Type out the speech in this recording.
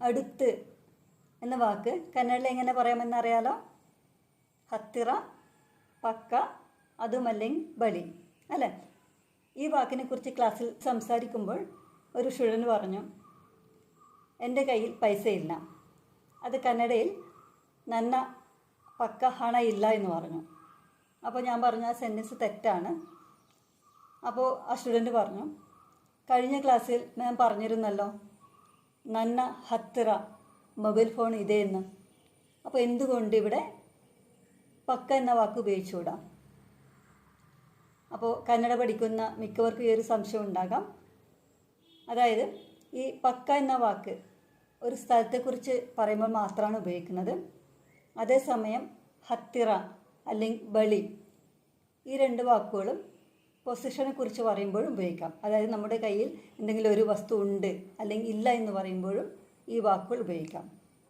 അടുത്ത് എന്ന വാക്ക്. കന്നഡയിൽ എങ്ങനെ പറയാമെന്ന് അറിയാലോ? ഹത്തിറ പക്ക അതുമല്ലെങ്കിൽ ബലി. അല്ലേ? ഈ വാക്കിനെ കുറിച്ച് ക്ലാസ്സിൽ സംസാരിക്കുമ്പോൾ ഒരു സ്റ്റുഡന്റ് പറഞ്ഞു എന്റെ കയ്യിൽ പൈസയില്ല. അത് കന്നഡയിൽ നന്ന പക്ക ഹണ ഇല്ല എന്ന് പറഞ്ഞു. അപ്പോൾ ഞാൻ പറഞ്ഞു ആ സെന്റൻസ് തെറ്റാണ്. അപ്പോൾ ആ സ്റ്റുഡന്റ് പറഞ്ഞു കഴിഞ്ഞ ക്ലാസ്സിൽ ഞാൻ പറഞ്ഞിരുന്നല്ലോ നന്ന ഹത്തിറ മൊബൈൽ ഫോൺ ഇതേ എന്ന്. അപ്പോൾ എന്തുകൊണ്ട് ഇവിടെ പക്ക എന്ന വാക്ക് ഉപയോഗിച്ചുകൂടാ? അപ്പോൾ കന്നഡ പഠിക്കുന്ന മിക്കവർക്കും ഈ ഒരു സംശയം ഉണ്ടാകാം. അതായത് ഈ പക്ക എന്ന വാക്ക് ഒരു സ്ഥലത്തെക്കുറിച്ച് പറയുമ്പോൾ മാത്രമാണ് ഉപയോഗിക്കുന്നത്. അതേസമയം ഹത്തിറ അല്ലെങ്കിൽ ബളി ഈ രണ്ട് വാക്കുകളും പൊസിഷനെ കുറിച്ച് പറയുമ്പോഴും ഉപയോഗിക്കാം. അതായത് നമ്മുടെ കയ്യിൽ എന്തെങ്കിലും ഒരു വസ്തു ഉണ്ട് അല്ലെങ്കിൽ ഇല്ല എന്ന് പറയുമ്പോഴും ഈ വാക്കുകൾ ഉപയോഗിക്കാം.